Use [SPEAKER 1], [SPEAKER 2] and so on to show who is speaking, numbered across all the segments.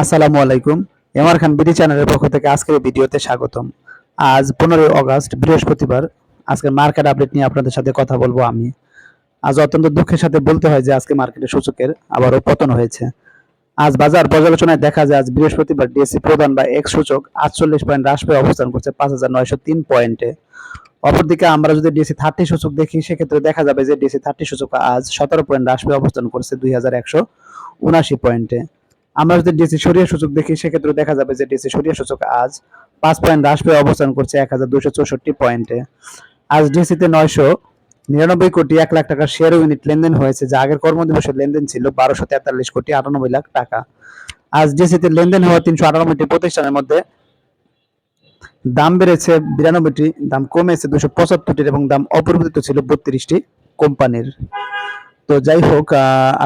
[SPEAKER 1] আসসালামু আলাইকুম। এমআর খান বিডি চ্যানেলের পক্ষ থেকে আজকের ভিডিওতে স্বাগতম। আজ পনেরোই অগস্ট, বৃহস্পতিবার। আজকের মার্কেট আপডেট নিয়ে আপনাদের সাথে কথা বলব আমি। আজ অত্যন্ত দুঃখের সাথে বলতে হয় যে আজকে মার্কেটের সূচকের আবারও পতন হয়েছে। আজ বাজার পর্যালোচনায় দেখা যায় আজ বৃহস্পতিবার ডিএসসি প্রধান বা এক্স সূচক আটচল্লিশ পয়েন্ট হ্রাস পেয়ে অবস্থান করছে পাঁচ হাজার নয়শো তিন পয়েন্টে। অপরদিকে আমরা যদি ডিএসসি থার্টি সূচক দেখি, সেক্ষেত্রে দেখা যাবে যে ডিএসসি থার্টি সূচক আজ সতেরো পয়েন্ট হ্রাস পেয়ে অবস্থান করছে দুই হাজার একশো উনাশি পয়েন্টে। আমরা যদি ডিসি সরিয়া সূচক দেখি, সেক্ষেত্রে দেখা যাবে যে ডিসি সরিয়া সূচক আজ পাঁচ পয়েন্ট হ্রাস পেয়ে অবস্থান করছে এক হাজার দুশো চৌষট্টি পয়েন্টে। আজ ডিএসসিতে নয়শো নিরানব্বই কোটি এক লাখ টাকার শেয়ার ইউনিট লেনদেন হয়েছে, যা আগের কর্মদিবসের লেনদেন ছিল বারোশো তেতাল্লিশ কোটি আটানব্বই লাখ টাকা। আজ ডিএসসিতে লেনদেন হওয়া তিনশো আটানব্বইটি প্রতিষ্ঠানের মধ্যে দাম বেড়েছে বিরানব্বইটি, দাম কমেছে দুশো পঁচাত্তরটির এবং দাম অপরিবর্তিত ছিল বত্রিশটি কোম্পানির। তো যাই হোক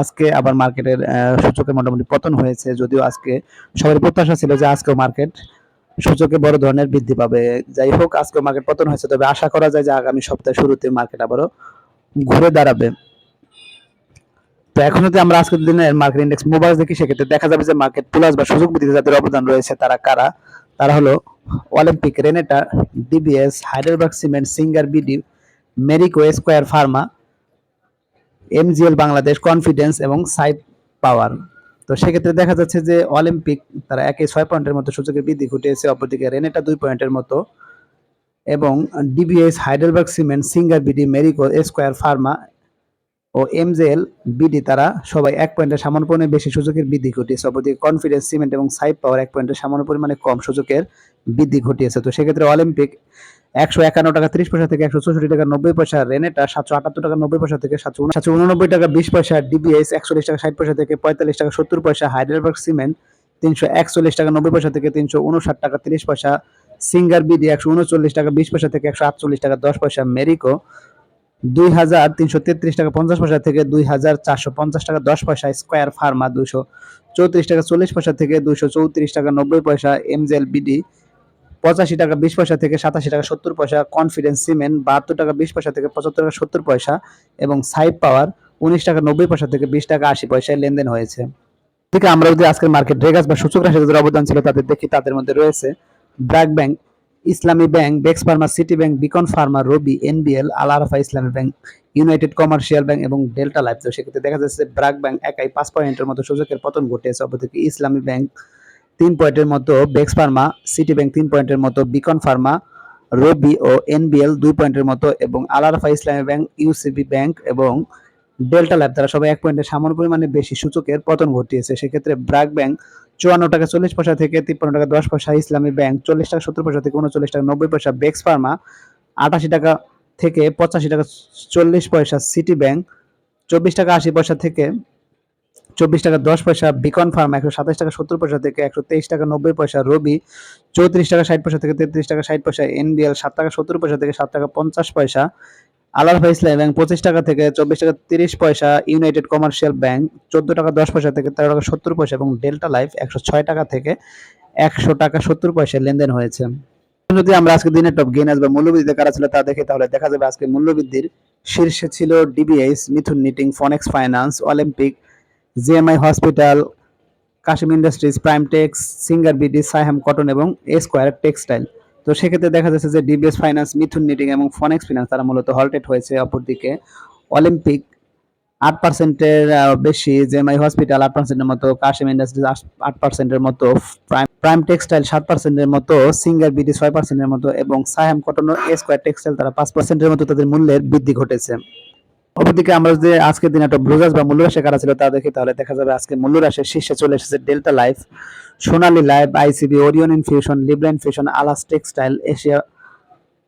[SPEAKER 1] আজকে আবার মার্কেটের সূচকে মোটামুটি পতন হয়েছে, যদিও আজকে সবার প্রত্যাশা ছিল যে আজকেও মার্কেট সূচকে বড় ধরনের বৃদ্ধি পাবে। যাই হোক, আজকেও মার্কেট পতন হয়েছে, তবে আশা করা যায় যে আগামী সপ্তাহের শুরুতে মার্কেট আবারও ঘুরে দাঁড়াবে। তো এখন যদি আমরা আজকের দিনের মার্কেট ইন্ডেক্স মোবাইল দেখি, সেক্ষেত্রে দেখা যাবে যে মার্কেট প্লাস বা সুযোগ বৃদ্ধিতে যাদের অবদান রয়েছে, তারা কারা? তারা হলো Olympic Renata DBS Heidelberg cement Singer BD Marico Square Pharma MGL Bangladesh Confidence এবং সাইড পাওয়ার তো সেক্ষেত্রে দেখা যাচ্ছে যে অলিম্পিক তারা একে ছয় পয়েন্টের মতো সূচকের বৃদ্ধি ঘটিয়েছে, অপরদিকে রেনেটা দুই পয়েন্টের মতো এবং DBS Heidelberg cement Singer BD Marico Square Pharma ও এমজেএল বিডি তারা সবাই এক পয়েন্টের সামান্য পরিমাণে বেশি সূচকের বৃদ্ধি ঘটিয়েছে। অপরদিকে কনফিডেন্স সিমেন্ট এবং সাইড পাওয়ার এক পয়েন্টের সামান্য পরিমাণে কম সূচকের বৃদ্ধি ঘটিয়েছে। তো সেক্ষেত্রে অলিম্পিক একশো একান্ন টাকা ত্রিশ পয়সা থেকে একশো চৌষট্টি টাকা নব্বই পয়সা রেনেটা সাতশো আটাত্তর টাকা নব্বই পয়সা থেকে সাতশো সাতশো উননব্বই টাকা বিশ পয়সা ডিবিএস একচল্লিশ টাকা ষাট পয়সা থেকে পঁয়তাল্লিশ টাকা সত্তর পয়সা হাইডেলবার্গ সিমেন্ট তিনশো একচল্লিশ টাকা নব্বই পয়সা থেকে তিনশো উনষাট টাকা তিরিশ পয়সা সিঙ্গার বিডি একশো উনচল্লিশ টাকা বিশ পয়সা থেকে একশো আটচল্লিশ টাকা দশ পয়সা মেরিকো দুই হাজার তিনশো তেত্রিশ টাকা পঞ্চাশ পয়সা থেকে দুই হাজার চারশো পঞ্চাশ টাকা দশ পয়সা স্কোয়ার ফার্মা দুশো চৌত্রিশ টাকা চল্লিশ পয়সা থেকে দুশো চৌত্রিশ টাকা নব্বই পয়সা এমজেল বিডি পঁচাশি টাকা বিশ পয়সা থেকে সাতাশি টাকা সত্তর পয়সা কনফিডেন্স সিমেন্ট বাহাত্তর টাকা বিশ পয়সা থেকে পঁচাত্তর টাকা সত্তর পয়সা এবং সাইড পাওয়ার উনিশ টাকা নব্বই পয়সা থেকে বিশ টাকা আশি পয়সায় লেনদেন হয়েছে। থেকে আমরা যদি আজকের মার্কেট রেগাস বা সূচক রাশি যাদের অবদান ছিল তাদের দেখি, তাদের মধ্যে রয়েছে BRAC bank Islami bank, Bex pharma City bank, Beacon pharma Robi, NBL, Al Arafah Islami bank, United Commercial bank এবং ডেল্টা লাইফ। তো সেক্ষেত্রে দেখা যাচ্ছে ব্রাক ব্যাংক একাই পাঁচ পয়েন্টের মতো সূচকের পতন ঘটেছে অপরদিকে ইসলামী ব্যাংক তিন পয়েন্টের মতো, বেক্স ফার্মা, সিটি ব্যাংক তিন পয়েন্টের মতো, বিকন ফার্মা, রবি ও এনবিএল দুই পয়েন্টের মতো এবং Al Islami bank, UCB bank এবং ডেল্টা ল্যাব তারা সবাই এক পয়েন্টের সামান্য পরিমাণে বেশি সূচকের পতন ঘটিয়েছে। সেক্ষেত্রে ব্র্যাক ব্যাংক চুয়ান্ন টাকা চল্লিশ পয়সা থেকে তিপ্পান্ন টাকা দশ পয়সা ইসলামী ব্যাংক চল্লিশ টাকা সত্তর পয়সা থেকে উনচল্লিশ টাকা নব্বই পয়সা বেক্স ফার্মা আটাশি টাকা থেকে পঁচাশি টাকা চল্লিশ পয়সা সিটি ব্যাংক চব্বিশ টাকা আশি পয়সা থেকে চব্বিশ টাকা দশ পয়সা বিকন ফার্ম একশো সাতাশ টাকা সত্তর পয়সা থেকে একশো তেইশ টাকা নব্বই পয়সা রবি চৌত্রিশ টাকা ষাট পয়সা থেকে তেত্রিশ টাকা ষাট পয়সা এনবিএল সাত টাকা সত্তর পয়সা থেকে সাত টাকা পঞ্চাশ পয়সা আলালফা ইসলাম ব্যাংক পঁচিশ টাকা থেকে চব্বিশ টাকা তিরিশ পয়সা ইউনাইটেড কমার্শিয়াল ব্যাংক, চোদ্দ টাকা দশ পয়সা থেকে তেরো টাকা সত্তর পয়সা এবং ডেল্টা লাইফ একশো ছয় টাকা থেকে একশো টাকা সত্তর পয়সা লেনদেন হয়েছে। যদি আমরা আজকে দিনের টপ গেইনার্স বা মূল্যবৃদ্ধিতে কারা ছিল তা দেখি তাহলে দেখা যাবে আজকে মূল্যবৃদ্ধির শীর্ষে ছিল DBS, Mithun knitting Phoenix finance, Olympic, GMI hospital, Kasim industries, Prime Tex, Singer BD, Saiham cotton এবং এ স্কোয়ার টেক্সটাইল। তো সেক্ষেত্রে দেখা যাচ্ছে যে ডিবিএস ফাইন্যান্স মিথুন নিটিং এবং ফনেক্স ফিনান্স তারা মূলত হলটেড হয়েছে অপরদিকে। অলিম্পিক আট পার্সেন্টের বেশি জেমআই হসপিটাল আট পার্সেন্টের মতো কাশিম ইন্ডাস্ট্রিজ আট পার্সেন্টের মতো প্রাইম প্রাইম টেক্সটাইল সাত পার্সেন্টের মতো সিঙ্গার বিডি ছয় পার্সেন্টের মতো এবং Saiham cotton A Square textile তারা পাঁচ পার্সেন্টের মতো তাদের মূল্যের বৃদ্ধি ঘটেছে। অপরদিকে আমরা যদি আজকের দিনে একটা ব্লুজাস বা মূল্যরাশি কারা ছিল তা দেখি তাহলে দেখা যাবে আজকে মূল্যরাশির শীর্ষে চলে এসেছে Delta Life Sonali Life ICB Orion infusion Libra infusion আলাস textile Asia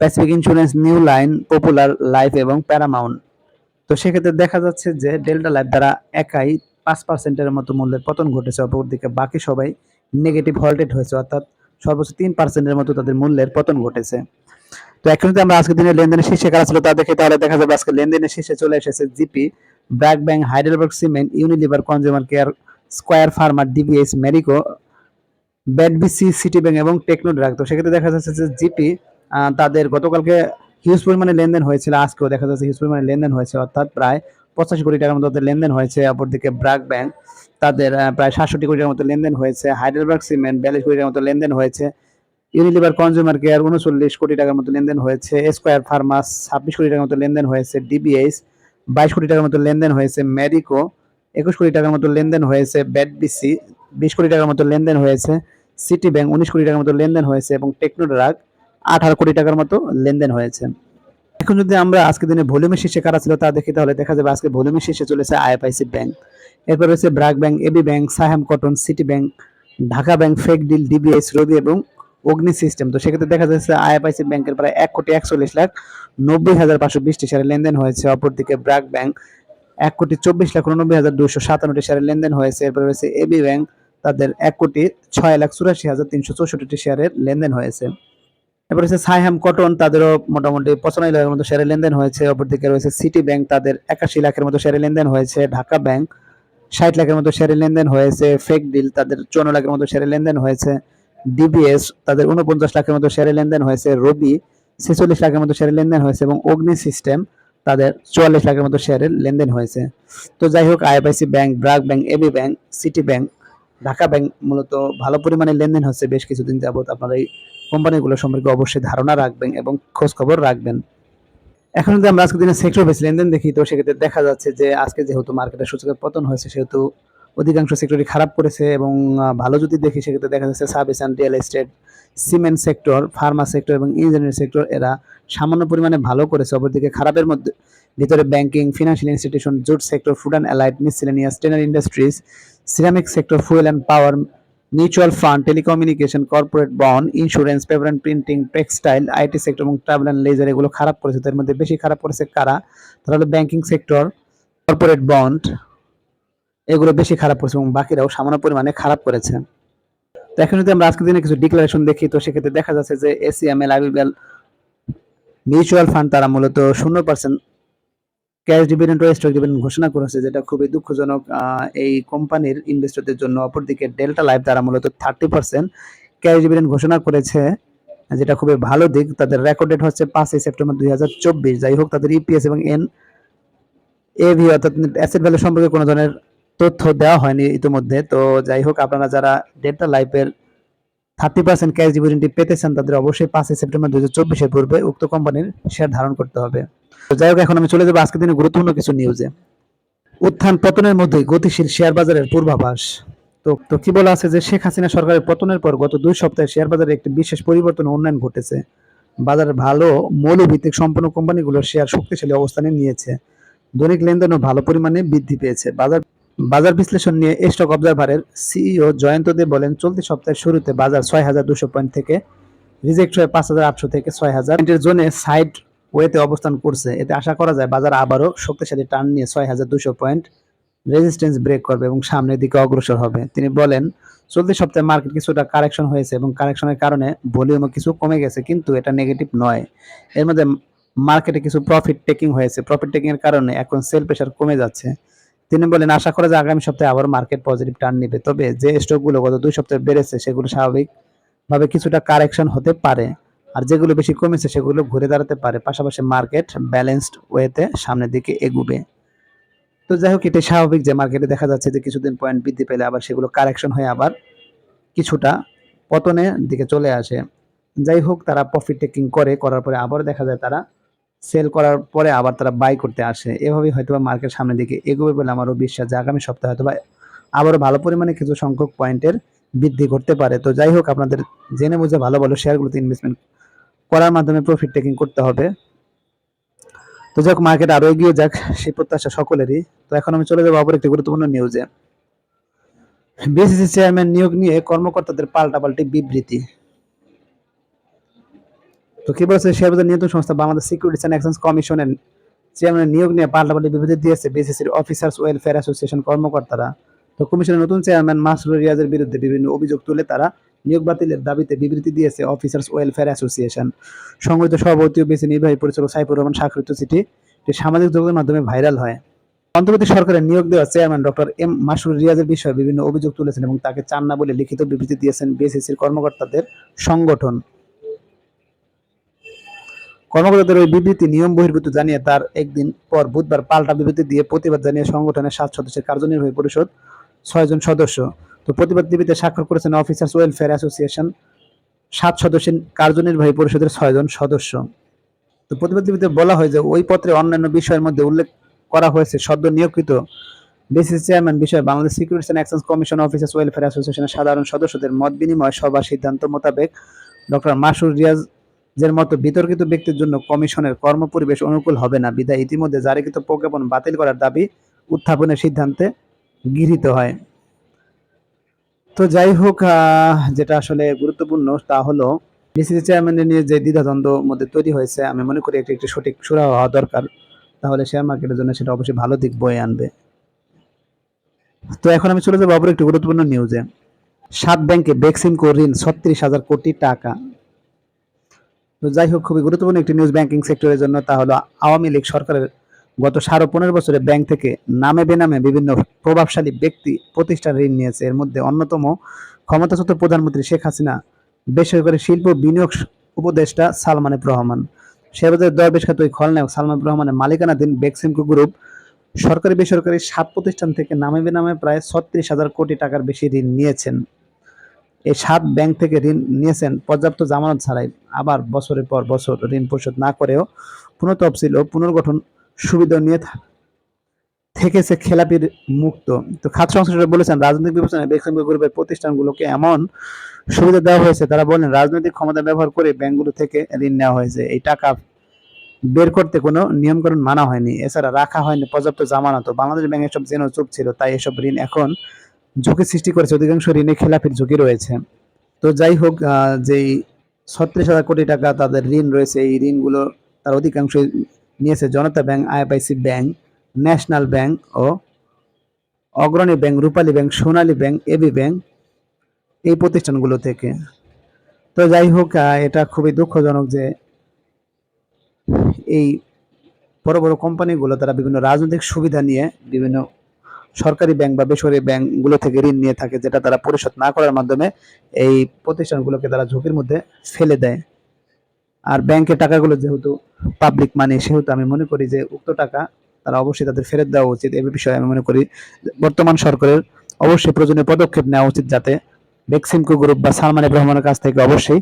[SPEAKER 1] Pacific insurance New Line Popular Life এবং প্যারামাউন্ট তো সেক্ষেত্রে দেখা যাচ্ছে যে ডেল্টা লাইফ দ্বারা একাই পাঁচ পার্সেন্টের মতো মূল্যের পতন ঘটেছে, অপরদিকে বাকি সবাই নেগেটিভ হল্টেড হয়েছে, অর্থাৎ সর্বোচ্চ তিন পার্সেন্টের মতো তাদের মূল্যের পতন ঘটেছে। তো এখন যদি আমরা আজকে দিনের লেনদেনের শীর্ষে কারা ছিল তা দেখি তাহলে দেখা যাবে আজকে লেনদেনের শীর্ষে চলে এসেছে GP BRAC bank Heidelberg cement, Unilever, consumer care, Square farmer, DBS, Marico ব্যাডবিসি City bank এবং টেকনো ড্রাগ তো সেক্ষেত্রে দেখা যাচ্ছে যে জিপি তাদের গতকালকে হিউজ পরিমাণে লেনদেন হয়েছিল, আজকেও দেখা যাচ্ছে হিউজ পরিমাণে লেনদেন হয়েছে, অর্থাৎ প্রায় পঁচাশি কোটি টাকার মতো তাদের লেনদেন হয়েছে। অপরদিকে ব্র্যাক ব্যাংক তাদের প্রায় সাতষট্টি কোটি টাকার মতো লেনদেন হয়েছে। হাইডেলবার্গ সিমেন্ট, বিয়াল্লিশ কোটি টাকার মতো লেনদেন হয়েছে। ইউনিলিভার কনজিউমার কেয়ার উনচল্লিশ কোটি টাকার মতো লেনদেন হয়েছে। স্কোয়ার ফার্মাস ছাব্বিশ কোটি টাকার মতো লেনদেন হয়েছে। ডিবিএস বাইশ কোটি টাকার মতো লেনদেন হয়েছে। মেডিকো একুশ কোটি টাকার মতো লেনদেন হয়েছে। ব্যাটবিসি বিশ কোটি টাকার মতো লেনদেন হয়েছে। সিটি ব্যাংক উনিশ কোটি টাকার মতো লেনদেন হয়েছে এবং টেকনোড্রাগ আঠারো কোটি টাকার মতো লেনদেন হয়েছে। এখন যদি আমরা আজকে দিনে ভলিউমের শীর্ষে কারা ছিল তা দেখি, তাহলে দেখা যাবে আজকে ভলিউমের শীর্ষে চলেছে আইএফআইসি ব্যাংক এরপর রয়েছে BRAC bank AB bank Saiham cotton City bank Dhaka bank fake ডিল ডিবিএস রবি এবং অগ্নি সিস্টেম তো সেক্ষেত্রে দেখা যাচ্ছে আইএফআইসি ব্যাংকের প্রায় এক কোটি একচল্লিশ লাখ নব্বই হাজার পাঁচশো বিশটি শেয়ারের লেনদেন হয়েছে। অপরদিকে ব্রাক ব্যাংক এক কোটি চব্বিশ লাখ উননব্বই হাজার দুশো সাতান্নটি শেয়ারের লেনদেন হয়েছে। এরপর রয়েছে এবি ব্যাংক, তাদের এক কোটি ছয় লাখ চুরাশি হাজার তিনশো চৌষট্টি শেয়ারের লেনদেন হয়েছে। এরপর রয়েছে সাইহাম কটন, তাদেরও মোটামুটি পঁচানব্বই লাখের মতো শেয়ারের লেনদেন হয়েছে। অপরদিকে রয়েছে সিটি ব্যাংক, তাদের একাশি লাখের মতো শেয়ারের লেনদেন হয়েছে। ঢাকা ব্যাংক, ষাট লাখের মতো শেয়ারের লেনদেন হয়েছে। ফেক ডিল, তাদের চুয়ান্ন লাখের মতো শেয়ারের লেনদেন হয়েছে। ডিবিএস তাদের উনপঞ্চাশ লাখের মতো শেয়ারের লেনদেন হয়েছে রবি ছেচল্লিশ লাখের মতো শেয়ারের লেনদেন হয়েছে এবং অগ্নি সিস্টেম তাদের চুয়াল্লিশ লাখের মতো শেয়ারের লেনদেন হয়েছে। তো যাই হোক IFIC bank BRAC bank AB bank City bank Dhaka bank মূলত ভালো পরিমাণে লেনদেন হচ্ছে বেশ কিছুদিন যাবত আপনারা এই কোম্পানিগুলো সম্পর্কে অবশ্যই ধারণা রাখবেন এবং খোঁজ খবর রাখবেন। এখন যদি আমরা আজকের দিনে সেক্টর বেস লেনদেন দেখি, তো সেক্ষেত্রে দেখা যাচ্ছে যে আজকে যেহেতু মার্কেটের সূচকের পতন হয়েছে, সেহেতু অধিকাংশ সেক্টরই খারাপ করেছে এবং ভালো যদি দেখি, সেক্ষেত্রে দেখা যাচ্ছে service and real estate cement sector pharma sector এবং ইঞ্জিনিয়ারিং সেক্টর এরা সামান্য পরিমাণে ভালো করেছে। অপরদিকে খারাপের মধ্যে, ভিতরে banking financial institution jute sector food and allied miscellaneous tannery industries ceramic sector fuel and power mutual fund telecommunication corporate bond insurance paper and printing textile IT sector এবং ট্রাভেল অ্যান্ড লেজার এগুলো খারাপ করেছে। তার মধ্যে বেশি খারাপ করেছে কারা? তারা হলো ব্যাংকিং সেক্টর কর্পোরেট বন্ড এগুলো বেশি খারাপ করেছে এবং বাকিরাও সামান্য পরিমাণে খারাপ করেছে। তো এখন যদি আমরা আজকের দিনে কিছু ডিক্লারেশন দেখি, তো সেক্ষেত্রে দেখা যাচ্ছে যে এসিএমএল আইবিএল মিউচুয়াল ফান্ড তারা মূলত শূন্য পার্সেন্ট ক্যাশ ডিভিডেন্ড ও স্টক ডিভিডেন্ড ঘোষণা করেছে, যেটা খুবই দুঃখজনক। এই কোম্পানির ইনভেস্টরদের জন্য অপরদিকে ডেল্টা লাইফ তারা মূলত থার্টি পার্সেন্ট ক্যাশ ডিভিডেন্ড ঘোষণা করেছে, যেটা খুবই ভালো দিক। তাদের রেকর্ডেড হচ্ছে পাঁচই সেপ্টেম্বর দুই হাজার চব্বিশ। যাই হোক, তাদের ইপিএস এবং এন এভি অর্থাৎ অ্যাসেট ভ্যালু সম্পর্কে কোনো ধরনের তথ্য দেওয়া হয়নি ইতিমধ্যে। তো যাই হোক, আপনারা যারা ডেল্টা লাইফের থার্টি পার্সেন্ট ক্যাশ ডিভিডেন্ডটি পেতে চান তাদের অবশ্যই পাঁচই সেপ্টেম্বর দুই হাজার চব্বিশের পূর্বে উক্ত কোম্পানির শেয়ার ধারণ করতে হবে। তো যাই হোক, এখন আমি চলে যাব আজকের দিনে গুরুত্বপূর্ণ কিছু নিউজে উত্থান পতনের মধ্যে গতিশীল শেয়ার বাজারের পূর্বাভাস। তো তো কি বলা আছে যে শেখ হাসিনা সরকারের পতনের পর গত দুই সপ্তাহে শেয়ার বাজারে একটি বিশেষ পরিবর্তন উন্নয়ন ঘটেছে। বাজারের ভালো মৌলভিত্তিক সম্পন্ন কোম্পানিগুলোর শেয়ার শক্তিশালী অবস্থানে নিয়েছে। দৈনিক লেনদেনও ভালো পরিমাণে বৃদ্ধি পেয়েছে। বাজার বাজার বিশ্লেষণ নিয়ে স্টক অবজারভারের সিইও জয়ন্ত দেব বলেন, চলতি সপ্তাহের শুরুতে বাজার ছয় হাজার দুশো পয়েন্ট থেকে, রিজেক্ট হয়ে পাঁচ হাজার আটশো থেকে ছয় হাজার পয়েন্টের জোনে সাইড ওয়েতে অবস্থান করছে। এতে আশা করা যায় বাজার আবারও শক্তিশালী টার্ন নিয়ে ছয় হাজার দুশো পয়েন্ট রেজিস্ট্যান্স ব্রেক করবে এবং সামনের দিকে অগ্রসর হবে। তিনি বলেন, চলতি সপ্তাহে মার্কেট কিছুটা কারেকশন হয়েছে এবং কারেকশনের কারণে ভলিউমও কিছু কমে গেছে, কিন্তু এটা নেগেটিভ নয়। এর মধ্যে মার্কেটে কিছু প্রফিট টেকিং হয়েছে। প্রফিট টেকিং এর কারণে এখন সেল প্রেশার কমে যাচ্ছে। তিনি বলেন, আশা করা যায় আগামী সপ্তাহে আবার মার্কেট পজিটিভ টার্ন নেবে। তবে যে স্টকগুলো গত দুই সপ্তাহে বেড়েছে, সেগুলো স্বাভাবিকভাবে কিছুটা কারেকশন হতে পারে। আর যেগুলো বেশি কমেছে, সেগুলো ঘুরে দাঁড়াতে পারে। পাশাপাশি মার্কেট ব্যালেন্সড ওয়েতে সামনের দিকে এগুবে। তো যাই হোক এটা স্বাভাবিক যে মার্কেটে দেখা যাচ্ছে যে কিছুদিন পয়েন্ট বৃদ্ধি পেলে আবার সেগুলো কারেকশন হয়ে আবার কিছুটা পতনের দিকে চলে আসে। যাই হোক, তারা প্রফিট টেকিং করে, করার পরে আবার দেখা যায় তারা সেল করার পরে আবার তারা বাই করতে আসে। এভাবেই হয়তো মার্কেট সামনের দিকে এগোবে বলে আমারও বিশ্বাস। যে আগামী সপ্তাহে হয়তো বা আবারও ভালো পরিমাণে কিছু সংখ্যক পয়েন্টের বৃদ্ধি করতে পারে। তো যাই হোক, আপনাদের জেনে বুঝে ভালো ভালো শেয়ারগুলোতে ইনভেস্টমেন্ট করার মাধ্যমে প্রফিট টেকিং করতে হবে। তো যাক মার্কেট আরও এগিয়ে যাক, সেই প্রত্যাশা সকলেরই। তো এখন আমি চলে যাব আবার একটি গুরুত্বপূর্ণ নিউজে বিএসিসি চেয়ারম্যান নিয়োগ নিয়ে কর্মকর্তাদের পাল্টাপাল্টি বিবৃতি। তো কি বলছে? শেয়ার বাজার নিয়ন্ত্রণ সংস্থা বাংলাদেশ সিকিউরিটিজ অ্যান্ড এক্সচেঞ্জ কমিশনের চেয়ারম্যান নিয়োগ নিয়ে পাল্টাপাল্টি বিবৃতি দিয়েছে বিসিসির অফিসার্স ওয়েলফেয়ার অ্যাসোসিয়েশন কর্মকর্তারা। তো কমিশনের নতুন চেয়ারম্যান মাসরুর রিয়াজের বিরুদ্ধে বিভিন্ন অভিযোগ তুলে তারা নিয়োগ বাতিলের দাবিতে বিবৃতি দিয়েছে অফিসার্স ওয়েলফেয়ার অ্যাসোসিয়েশন সংগঠিত সভাপতি ও বিসি নির্বাহী পরিচালক সাইফুর রহমান স্বাক্ষরিত চিঠি। এটি সামাজিক যোগাযোগের মাধ্যমে ভাইরাল হয়। অন্তর্বর্তী সরকারের নিয়োগ দেওয়া চেয়ারম্যান ডক্টর এম মাসুর রিয়াজের বিষয়ে বিভিন্ন অভিযোগ তুলেছেন এবং তাকে চান না বলে লিখিত বিবৃতি দিয়েছেন বিএসিসির কর্মকর্তাদের সংগঠন। কর্মকর্তাদের ওই বিবৃতি নিয়ম বহির্ভূত জানিয়ে তার একদিন পর বুধবার পাল্টা বিবৃতি দিয়ে প্রতিবাদ জানিয়ে সংগঠনের সাত সদস্যের কার্যনির্বাহী পরিষদ ছয়জন সদস্য। তো প্রতিবাদীতে স্বাক্ষর করেছেন অফিসার্স ওয়েলফেয়ার অ্যাসোসিয়েশন সাত সদস্যের কার্যনির্বাহী পরিষদের ছয়জন সদস্য। তো প্রতিবাদীতে বলা হয় যে ওই পত্রে অন্যান্য বিষয়ের মধ্যে উল্লেখ করা হয়েছে সদ্য নিয়োগকৃত বিসিসি চেয়ারম্যান বিষয়ে Bangladesh securities and exchange commission officers welfare অ্যাসোসিয়েশনের সাধারণ সদস্যদের মত বিনিময় সভা সিদ্ধান্ত মোতাবেক ডক্টর মাসুর রিয়াজের মতো বিতর্কিত ব্যক্তির জন্য কমিশনের কর্মপরিবেশ অনুকূল হবে না। বিধায় ইতিমধ্যে জারিকৃত প্রজ্ঞাপন বাতিল করার দাবি উত্থাপনের সিদ্ধান্তে গৃহীত হয়। তো যাই হোক যেটা আসলে গুরুত্বপূর্ণ তা হলো বিসিসি চেয়ারম্যানের নিয়ে যে দ্বিধাদ্বন্দ্ব মধ্যে তৈরি হয়েছে, আমি মনে করি একটি একটি সঠিক সুরা হওয়া দরকার। তাহলে শেয়ার মার্কেটের জন্য সেটা অবশ্যই ভালো দিক বয়ে আনবে। তো এখন আমি চলে যাব অপর একটি গুরুত্বপূর্ণ নিউজে সাত ব্যাংকে বেক্সিমকো ঋণ ছত্রিশ হাজার কোটি টাকা। তো যাই হোক খুবই গুরুত্বপূর্ণ একটি নিউজ ব্যাংকিং সেক্টরের জন্য তা হলো আওয়ামী লীগ সরকারের গত সাড়ে পনেরো বছরে ব্যাংক থেকে নামে বেনামে বিভিন্ন প্রভাবশালী ব্যক্তি প্রতিষ্ঠান ঋণ নিয়েছে। এর মধ্যে অন্যতম ক্ষমতাচ্যুত প্রধানমন্ত্রী শেখ হাসিনা, বেসরকারি শিল্প বিনিয়োগ উপদেষ্টা সালমান এফ রহমান শেয়ারবাজারের দরবেশ খ্যাত ওই খলনায়ক সালমান রহমানের মালিকানাধীন বেক্সিমকো গ্রুপ সরকারি বেসরকারি সাত প্রতিষ্ঠান থেকে নামে বেনামে প্রায় ছত্রিশ হাজার কোটি টাকার বেশি ঋণ নিয়েছেন। এই সাত ব্যাংক থেকে ঋণ নিয়েছেন পর্যাপ্ত জামানত ছাড়াই। আবার বছরের পর বছর ঋণ পরিশোধ না করেও পুনঃতফসিল ও পুনর্গঠন সুবিধা নিয়ে থেকেছে খেলাপির মুক্ত। তো খাত সংশ্লিষ্টরা বলেছেন, রাজনৈতিক বিবেচনায় বেক্সিমকো গ্রুপের প্রতিষ্ঠানগুলোকে এমন সুবিধা দেওয়া হয়েছে, তারা বলেন, রাজনৈতিক ক্ষমতা ব্যবহার করে ব্যাংকগুলো থেকে ঋণ নেওয়া হয়েছে। এই টাকা বের করতে কোনো নিয়মকানুন মানা হয়নি। এছাড়া রাখা হয়নি পর্যাপ্ত জামানত। বাংলাদেশ ব্যাংক এসব জেনেও চুপ ছিল, তাই এসব ঋণ এখন ঝুঁকি সৃষ্টি করেছে। অধিকাংশ ঋণে খেলাপির ঝুঁকি রয়েছে। তো যাই হোক যেই ছত্রিশ হাজার কোটি টাকা তাদের ঋণ রয়েছে, এই ঋণগুলো তার অধিকাংশ নিয়েছে Janata bank, IFIC bank, National bank ও Agrani bank, Rupali bank, Sonali bank, AB bank এই প্রতিষ্ঠানগুলো থেকে। তো যাই হোক এটা খুবই দুঃখজনক যে এই বড় বড় কোম্পানিগুলো তারা বিভিন্ন রাজনৈতিক সুবিধা নিয়ে বিভিন্ন সরকারি ব্যাংক বা বেসরকারি ব্যাংকগুলো থেকে ঋণ নিয়ে থাকে, যেটা তারা পরিশোধ না করার মাধ্যমে এই প্রতিষ্ঠানগুলোকে তারা ঝুঁকির মধ্যে ফেলে দেয়। আর ব্যাংকের টাকাগুলো যেহেতু পাবলিক মানি সেহেতু আমি মনে করি যে উক্ত টাকা তারা অবশ্যই তাদের ফেরত দেওয়া উচিত। এ বিষয়ে আমি মনে করি বর্তমান সরকারের অবশ্যই প্রয়োজনীয় পদক্ষেপ নেওয়া উচিত যাতে বেক্সিমকো গ্রুপ বা সালমান এফ রহমানের কাছ থেকে অবশ্যই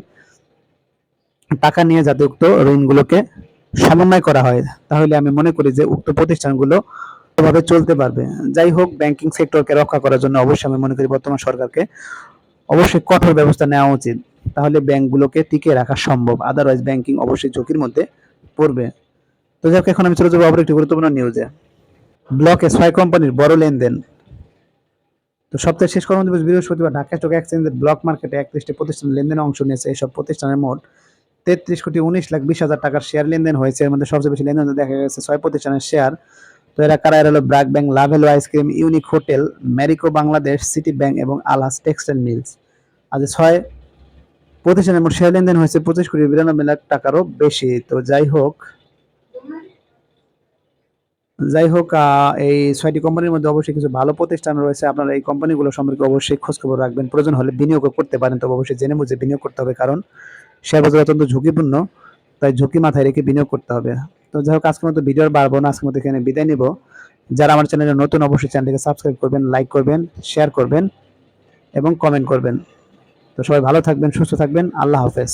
[SPEAKER 1] টাকা নিয়ে যাতে উক্ত ঋণগুলোকে সমন্বয় করা হয়। তাহলে আমি মনে করি যে উক্ত প্রতিষ্ঠানগুলো ভাবে চলতে পারবে। যাই হোক ব্যাংকিং সেক্টরকে রক্ষা করার জন্য অবশ্যই আমি মনে করি বর্তমান সরকারকে অবশ্যই কঠোর ব্যবস্থা নেওয়া উচিত। তাহলে ব্যাংকগুলোকে টিকে রাখা সম্ভব। আদারওয়াইজ ব্যাংকিং অবশ্যই ঝুঁকির মধ্যে পড়বে। তো যাই হোক, এখন আমি চলে যাব আবার একটি গুরুত্বপূর্ণ নিউজে ব্লকে ছয় কোম্পানির বড় লেনদেন। তো সপ্তাহের শেষ কর্মদিবস বৃহস্পতিবার ঢাকা স্টক এক্সচেঞ্জের ব্লক মার্কেটে একত্রিশটি প্রতিষ্ঠান লেনদেনে অংশ নিয়েছে। এইসব প্রতিষ্ঠানের মোট তেত্রিশ কোটি উনিশ লাখ বিশ হাজার টাকার শেয়ার লেনদেন হয়েছে। এর মধ্যে সবচেয়ে বেশি লেনদেন দেখা গেছে ছয় প্রতিষ্ঠানের শেয়ার তো এরা কারা? এরা হলো BRAC bank Lovello ice cream unique hotel Marico Bangladesh, City bank এবং আলহাস টেক্সটাইল মিলস। আজ ছয় প্রতিষ্ঠানের মোট শেয়ার লেনদেন হয়েছে পঁচিশ কোটি বিরানব্বই লাখ টাকারও বেশি। তো যাই হোক যাই হোক এই ছয়টি কোম্পানির মধ্যে অবশ্যই কিছু ভালো প্রতিষ্ঠান রয়েছে। আপনারা এই কোম্পানিগুলো সম্পর্কে অবশ্যই খোঁজখবর রাখবেন। প্রয়োজন হলে বিনিয়োগ করতে পারেন, তবে অবশ্যই জেনে বুঝে বিনিয়োগ করতে হবে, কারণ শেয়ার বাজার অত্যন্ত ঝুঁকিপূর্ণ, তাই ঝুঁকি মাথায় রেখে বিনিয়োগ করতে হবে। তো যাই হোক, আজকের মতো ভিডিও বাড়বো না, আজকের মতো এখানে বিদায় নিব। যারা আমার চ্যানেলে নতুন, অবশ্যই চ্যানেলটিকে সাবস্ক্রাইব করবেন লাইক করবেন শেয়ার করবেন এবং কমেন্ট করবেন। তো সবাই ভালো থাকবেন, সুস্থ থাকবেন, আল্লাহ হাফেজ।